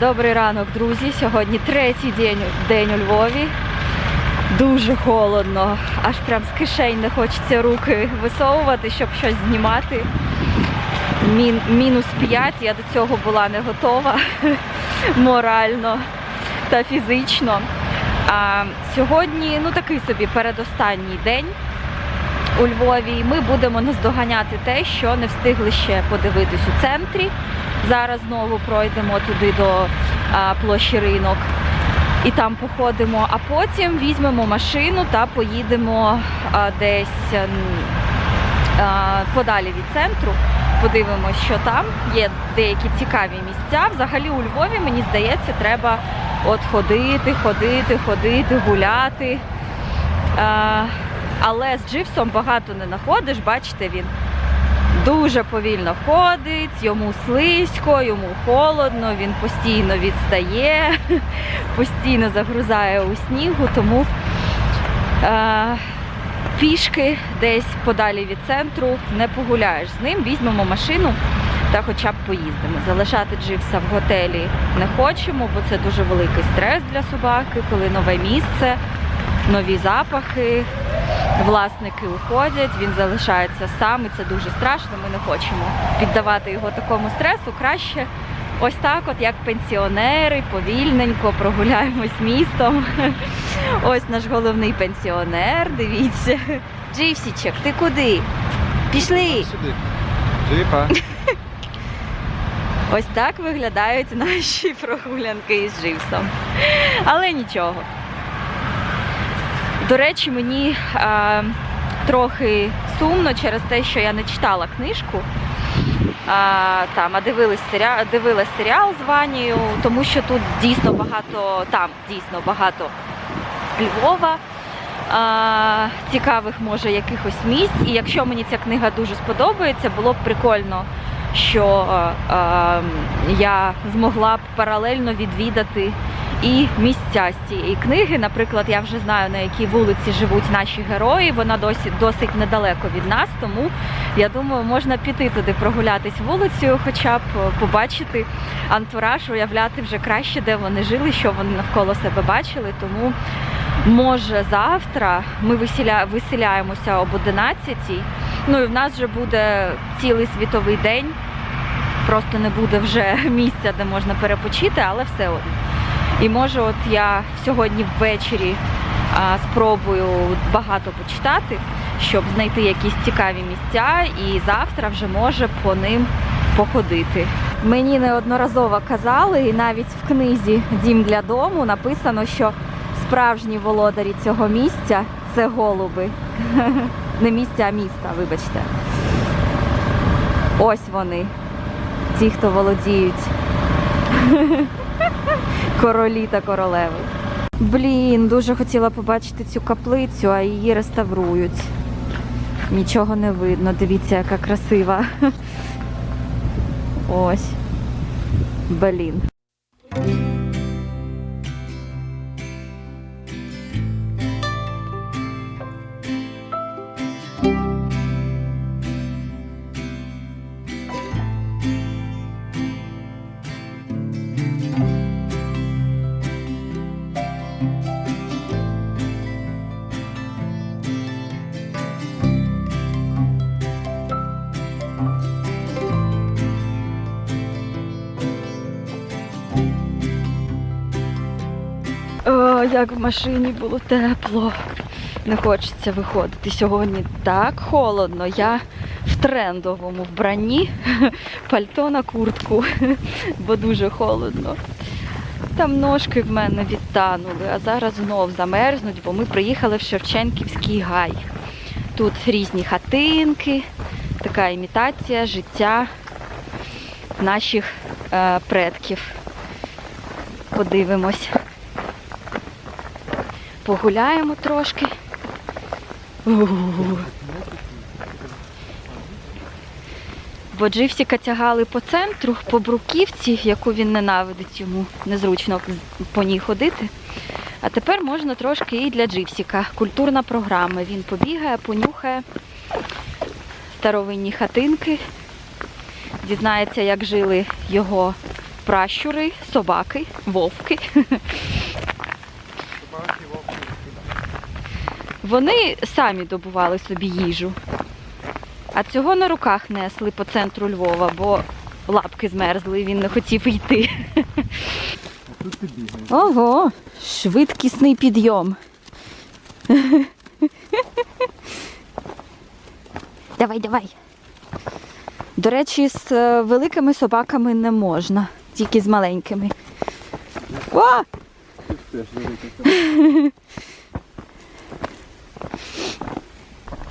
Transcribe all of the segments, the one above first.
Добрий ранок, друзі. Сьогодні третій день, день у Львові. Дуже холодно, аж прям з кишень не хочеться руки висовувати, щоб щось знімати. Мін, мінус 5, я до цього була не готова морально та фізично. А сьогодні ну такий собі передостанній день у Львові. Ми будемо наздоганяти те, що не встигли ще подивитись у центрі. Зараз знову пройдемо туди до площі ринок і там походимо, а потім візьмемо машину та поїдемо десь подалі від центру. Подивимось, що там є деякі цікаві місця. Взагалі у Львові, мені здається, треба от ходити, ходити, ходити, гуляти. Але з Дживсом багато не знаходиш, бачите, він дуже повільно ходить, йому слизько, йому холодно, він постійно відстає, постійно загрузає у снігу, тому е, пішки десь подалі від центру не погуляєш з ним, візьмемо машину та хоча б поїздимо. Залишати Дживса в готелі не хочемо, бо це дуже великий стрес для собаки, коли нове місце, нові запахи власники уходять, він залишається сам, і це дуже страшно. Ми не хочемо піддавати його такому стресу. Краще ось так, от як пенсіонери, повільненько прогуляємось містом. Ось наш головний пенсіонер. Дивіться. Дживсічек, ти куди? Пішли. Сюди. Джипа. Ось так виглядають наші прогулянки із Дживсом. Але нічого. До речі, мені е, трохи сумно через те, що я не читала книжку. А, там, а дивилась серіал, дивилась серіал з Ванією, тому що тут дійсно багато, там дійсно багато Львова, а, цікавих може якихось місць. І якщо мені ця книга дуже сподобається, було б прикольно, що а, а, я змогла б паралельно відвідати і місця з цієї книги. Наприклад, я вже знаю на якій вулиці живуть наші герої. Вона досі досить недалеко від нас, тому я думаю, можна піти туди прогулятись вулицею, хоча б побачити антураж, уявляти вже краще, де вони жили, що вони навколо себе бачили. Тому може завтра ми висіля... виселяємося об 11 Ну і в нас вже буде цілий світовий день. Просто не буде вже місця, де можна перепочити, але все одно. І може, от я сьогодні ввечері а, спробую багато почитати, щоб знайти якісь цікаві місця, і завтра вже може по ним походити. Мені неодноразово казали, і навіть в книзі Дім для дому написано, що справжні володарі цього місця це голуби. Не місця, а міста, вибачте. Ось вони, ті, хто володіють королі та королеви. Блін, дуже хотіла побачити цю каплицю, а її реставрують. Нічого не видно. Дивіться, яка красива. Ось. Блін. О, як в машині було тепло. Не хочеться виходити сьогодні так холодно. Я в трендовому вбранні, пальто на куртку, бо дуже холодно. Там ножки в мене відтанули, а зараз знов замерзнуть, бо ми приїхали в Шевченківський гай. Тут різні хатинки, така імітація життя наших е, предків. Подивимось. Погуляємо трошки. У-у-у. Бо Дживсіка тягали по центру, по бруківці, яку він ненавидить, йому незручно по ній ходити. А тепер можна трошки і для Дживсіка. Культурна програма. Він побігає, понюхає старовинні хатинки, дізнається, як жили його пращури, собаки, вовки. Собаки, вовки. Вони самі добували собі їжу. А цього на руках несли по центру Львова, бо лапки змерзли і він не хотів йти. А тут ти бігаєш. Ого, швидкісний підйом. давай, давай. До речі, з е, великими собаками не можна, тільки з маленькими. О!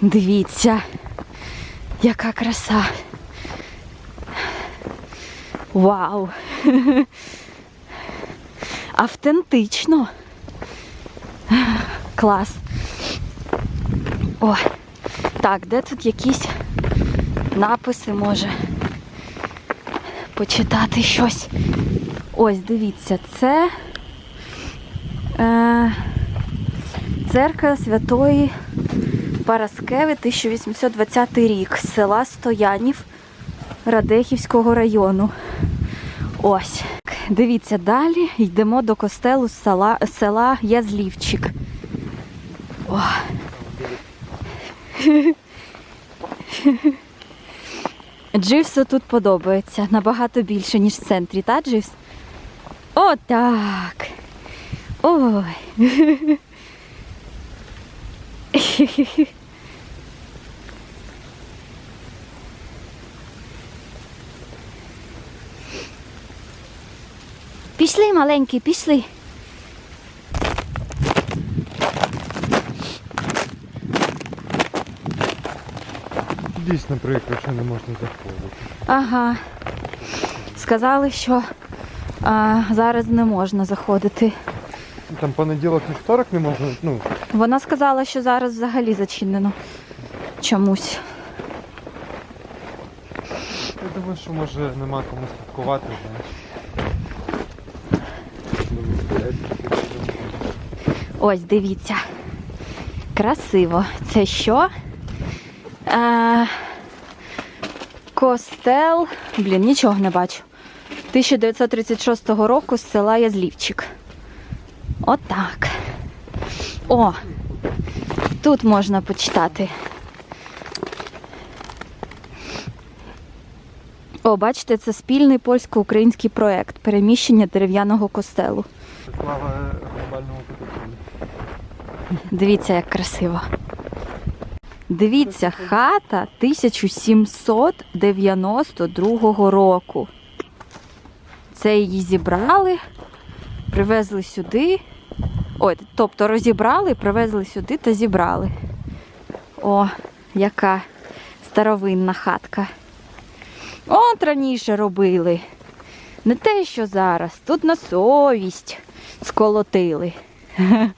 Дивіться, яка краса. Вау! Автентично. Клас. О, так, де тут якісь написи може почитати щось. Ось, дивіться, це е, церква Святої Параскеви, 1820 рік, села Стоянів Радехівського району. Ось. Дивіться, далі йдемо до костелу села, села Язлівчик. О. Дживсу тут подобається набагато більше, ніж в центрі, та Дживс? О, так. Ой. Пішли, маленький, пішли. Дійсно прикро, що не можна заходити. Ага. Сказали, що а, зараз не можна заходити. Там понеділок, вівторок не можна, ну, Вона сказала, що зараз взагалі зачинено. Чомусь. я думаю, що може нема кому слідкувати, знаєш. Ось, дивіться. Красиво. Це що? Е, костел. Блін, нічого не бачу. 1936 року з села Язлівчик. Отак. О! Тут можна почитати. О, бачите, це спільний польсько-український проект переміщення дерев'яного костелу. Слава глобальному. Дивіться, як красиво. Дивіться, хата 1792 року. Це її зібрали, привезли сюди. Ой, тобто розібрали, привезли сюди та зібрали. О, яка старовинна хатка. От раніше робили. Не те, що зараз. Тут на совість сколотили.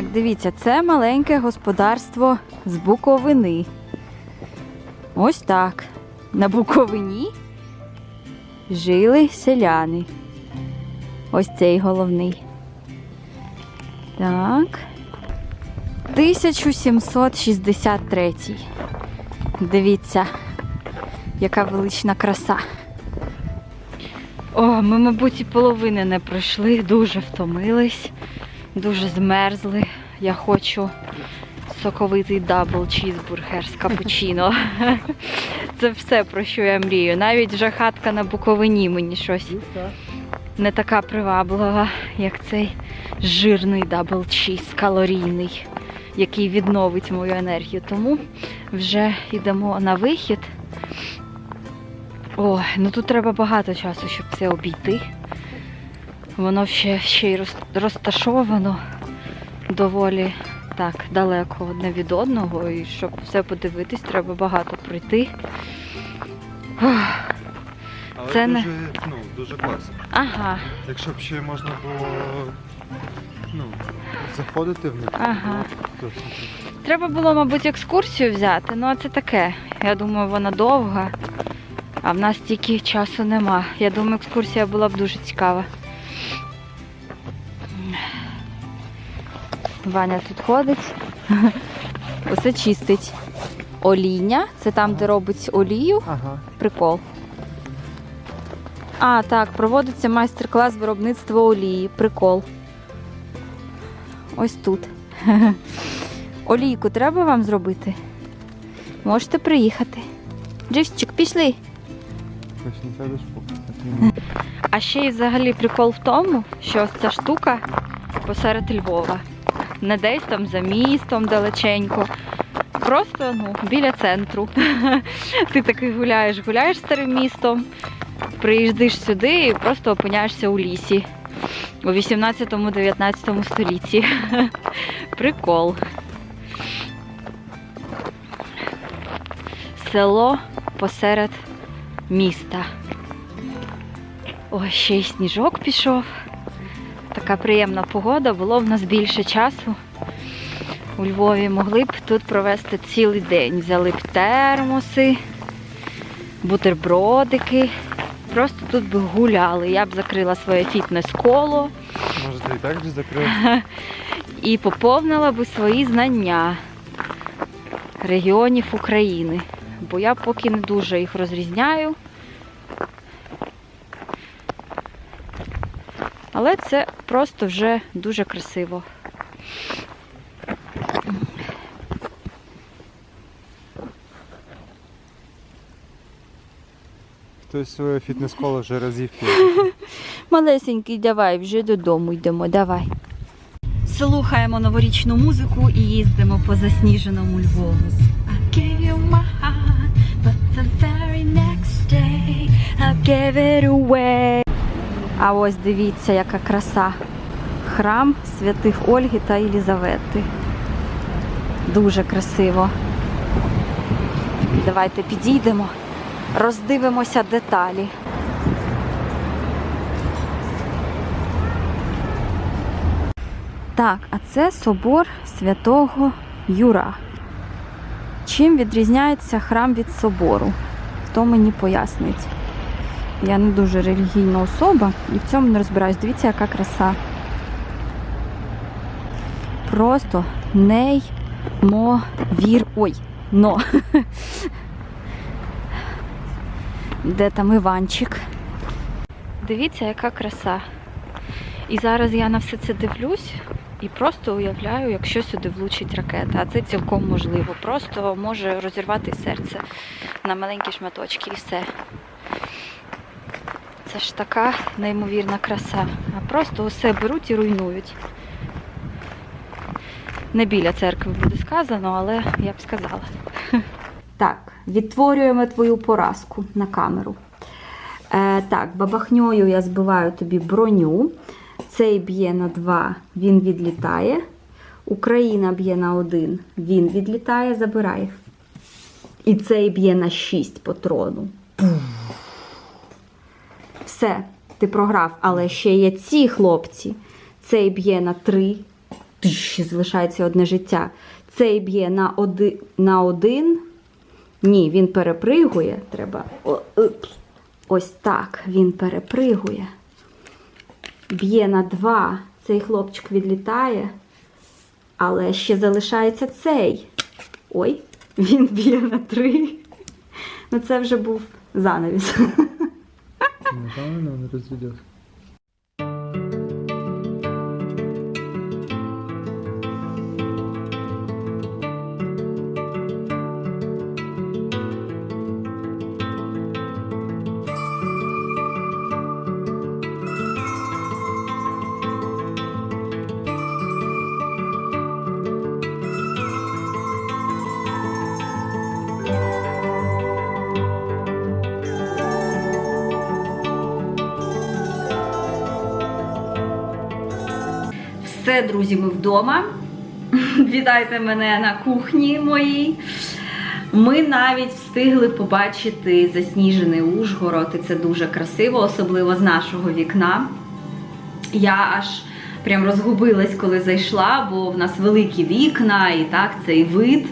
Так, дивіться, це маленьке господарство з Буковини. Ось так. На Буковині жили селяни. Ось цей головний. Так. 1763. Дивіться, яка велична краса. О, ми, мабуть, і половини не пройшли, дуже втомились, дуже змерзли. Я хочу соковитий дабл чізбургер з капучино. Це все, про що я мрію. Навіть вже хатка на Буковині мені щось не така приваблива, як цей жирний дабл чіз, калорійний, який відновить мою енергію. Тому вже йдемо на вихід. О, ну тут треба багато часу, щоб це обійти. Воно ще, ще й розташовано доволі так далеко одне від одного, і щоб все подивитись, треба багато пройти. Але Це не- дуже, ну, дуже класно. Ага, Якщо б ще можна було ну, заходити в них, Ага. то треба було, мабуть, екскурсію взяти, ну а це таке. Я думаю, вона довга. А в нас тільки часу нема. Я думаю, екскурсія була б дуже цікава. Ваня тут ходить. Усе чистить. Олійня. Це там, де робить олію. Ага. Прикол. А, так, проводиться майстер-клас виробництва олії. Прикол. Ось тут. Олійку треба вам зробити? Можете приїхати. Дживчик, пішли. А ще й взагалі прикол в тому, що ось ця штука посеред Львова. Не десь там за містом далеченько. Просто ну, біля центру. Ти такий гуляєш, гуляєш старим містом, приїздиш сюди і просто опиняєшся у лісі у 18-19 столітті. Прикол. Село посеред міста. Ой, ще й сніжок пішов. Така приємна погода, було в нас більше часу. У Львові могли б тут провести цілий день. Взяли б термоси, бутербродики. Просто тут би гуляли. Я б закрила своє фітнес-коло Може, ти і так вже закрив? і поповнила би свої знання регіонів України. Бо я поки не дуже їх розрізняю. Але це просто вже дуже красиво. Хтось своє фітнес-коло вже разів п'є. Малесенький, давай, вже додому йдемо, давай. Слухаємо новорічну музику і їздимо по засніженому Львову. I gave you my heart, but the very next day I gave it away. А ось дивіться, яка краса. Храм святих Ольги та Єлізавети. Дуже красиво. Давайте підійдемо, роздивимося деталі. Так, а це собор святого Юра. Чим відрізняється храм від собору? Хто мені пояснить? Я не дуже релігійна особа і в цьому не розбираюсь. Дивіться, яка краса. Просто неймовір. Ой, но. Де там Іванчик? Дивіться, яка краса. І зараз я на все це дивлюсь і просто уявляю, якщо сюди влучить ракета. А це цілком можливо. Просто може розірвати серце на маленькі шматочки і все. Це ж така неймовірна краса. А просто усе беруть і руйнують. Не біля церкви буде сказано, але я б сказала. Так, відтворюємо твою поразку на камеру. Е, так, бабахньою я збиваю тобі броню. Цей б'є на 2, він відлітає. Україна б'є на 1, він відлітає, забирай. І цей б'є на 6 по трону. Все, ти програв, але ще є ці хлопці. Цей б'є на 3. Тиш, залишається одне життя. Цей б'є на 1. На 1. Ні, він перепригує. Треба. Ось так він перепригує. Б'є на 2. Цей хлопчик відлітає. Але ще залишається цей. Ой, він б'є на 3. Ну це вже був занавіс. Напевно, не розведеш. Друзі, ми вдома. Вітайте мене на кухні моїй. Ми навіть встигли побачити засніжений Ужгород, і це дуже красиво, особливо з нашого вікна. Я аж прям розгубилась, коли зайшла, бо в нас великі вікна, і так цей вид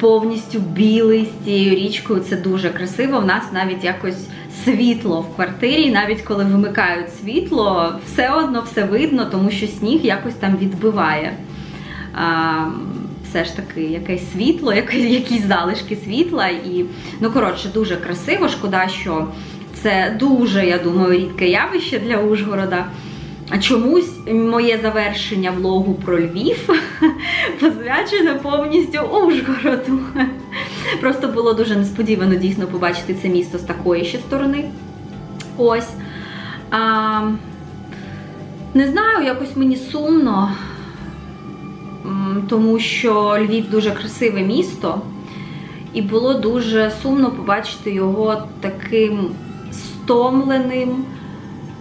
повністю білий з цією річкою. Це дуже красиво. У нас навіть якось світло в квартирі, навіть коли вимикають світло, все одно все видно, тому що сніг якось там відбиває. А, все ж таки якесь світло, якісь залишки світла. І, ну, коротше, дуже красиво. Шкода, що це дуже, я думаю, рідке явище для Ужгорода. А чомусь моє завершення влогу про Львів посвячене повністю Ужгороду. Просто було дуже несподівано дійсно побачити це місто з такої ще сторони. Ось. А, не знаю, якось мені сумно, тому що Львів дуже красиве місто, і було дуже сумно побачити його таким стомленим,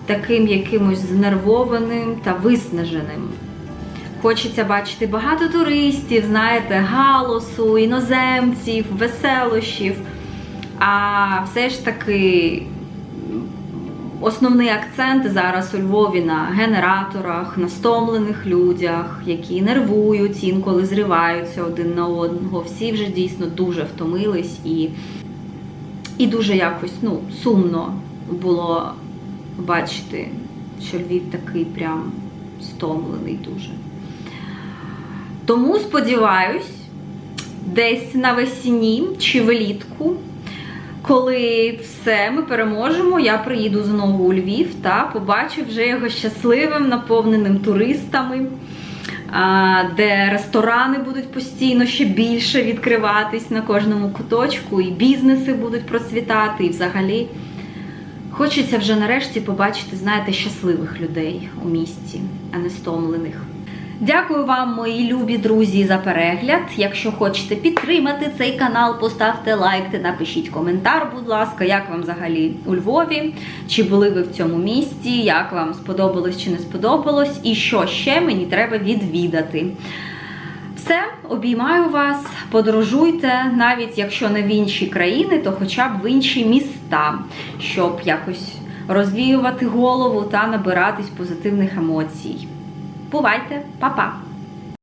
таким якимось знервованим та виснаженим. Хочеться бачити багато туристів, знаєте, галосу, іноземців, веселощів. А все ж таки основний акцент зараз у Львові на генераторах, на стомлених людях, які нервують, інколи зриваються один на одного. Всі вже дійсно дуже втомились і, і дуже якось ну, сумно було бачити, що Львів такий прям стомлений дуже. Тому сподіваюсь, десь навесні чи влітку, коли все ми переможемо, я приїду знову у Львів та побачу вже його щасливим, наповненим туристами, де ресторани будуть постійно ще більше відкриватись на кожному куточку, і бізнеси будуть процвітати, і взагалі. Хочеться вже нарешті побачити, знаєте, щасливих людей у місті, а не стомлених. Дякую вам, мої любі друзі, за перегляд. Якщо хочете підтримати цей канал, поставте лайк та напишіть коментар, будь ласка, як вам взагалі у Львові, чи були ви в цьому місті, як вам сподобалось чи не сподобалось, і що ще мені треба відвідати. Все, обіймаю вас, подорожуйте, навіть якщо не в інші країни, то хоча б в інші міста, щоб якось розвіювати голову та набиратись позитивних емоцій. Puvaita, papá!